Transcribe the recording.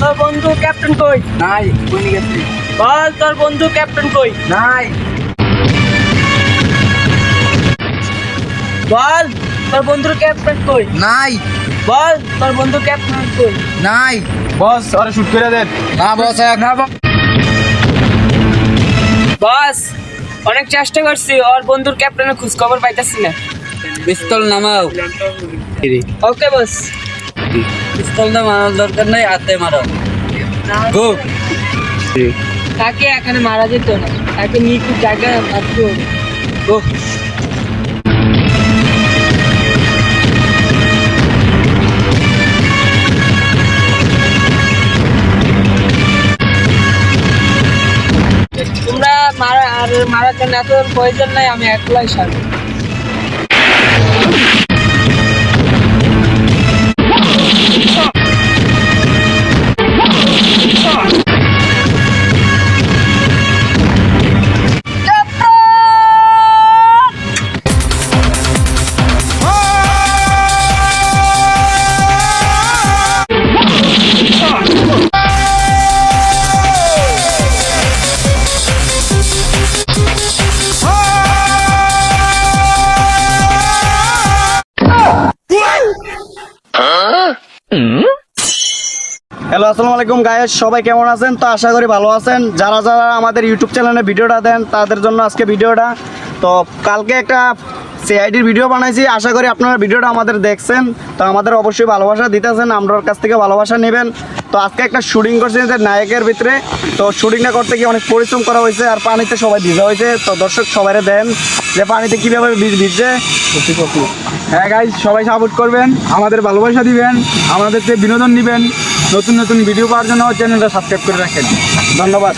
কই? নাই কই নিয়ে গেছি? বল তোর বন্ধু ক্যাপ্টেন কই? নাই। বল তোর বন্ধুর ক্যাপ্টেন কই? নাই। বল তোর বন্ধু ক্যাপ্টেন কই? নাই। বস আরে শুট করে দেন না বস না বস বস অনেক চেষ্টা করছি ওর বন্ধুর ক্যাপ্টেনের খোঁজ খবর পাইতাছি না। পিস্তল নামাও। ওকে বস। পিস্তল না মারার দরকার নাই হাতে মারো। গো। তাকে এখানে মারা যেত না? তাকে নিখুঁত জায়গায় মারতে? হবে গো। তোমরা মারা আর মারার জন্য এত প্রয়োজন নাই আমি একলাই সারবো। আসসালামু আলাইকুম গায়েস সবাই কেমন আছেন? তো আশা করি ভালো আছেন। যারা যারা আমাদের ইউটিউব চ্যানেলে ভিডিওটা দেন, তাদের জন্য আজকে ভিডিওটা। তো কালকে একটা সিআইডির ভিডিও বানাইছি। আশা করি আপনারা ভিডিওটা আমাদের দেখছেন। তো আমাদের অবশ্যই ভালোবাসা দিতেছেন, আমরার কাছ থেকে ভালোবাসা নেবেন। তো আজকে একটা শুটিং করছে যে নায়কের ভিতরে। তো শুটিংটা করতে গিয়ে অনেক পরিশ্রম করা হয়েছে, আর পানিতে সবাই ভিজা হয়েছে। তো দর্শক সবাই দেন যে পানিতে কীভাবে ভিজ- ভিজছে। হ্যাঁ গাই সবাই সাপোর্ট করবেন, আমাদের ভালোবাসা দিবেন, আমাদের বিনোদন দিবেন নতুন নতুন ভিডিও পাওয়ার জন্য চ্যানেলটা সাবস্ক্রাইব করে রাখেন। ধন্যবাদ।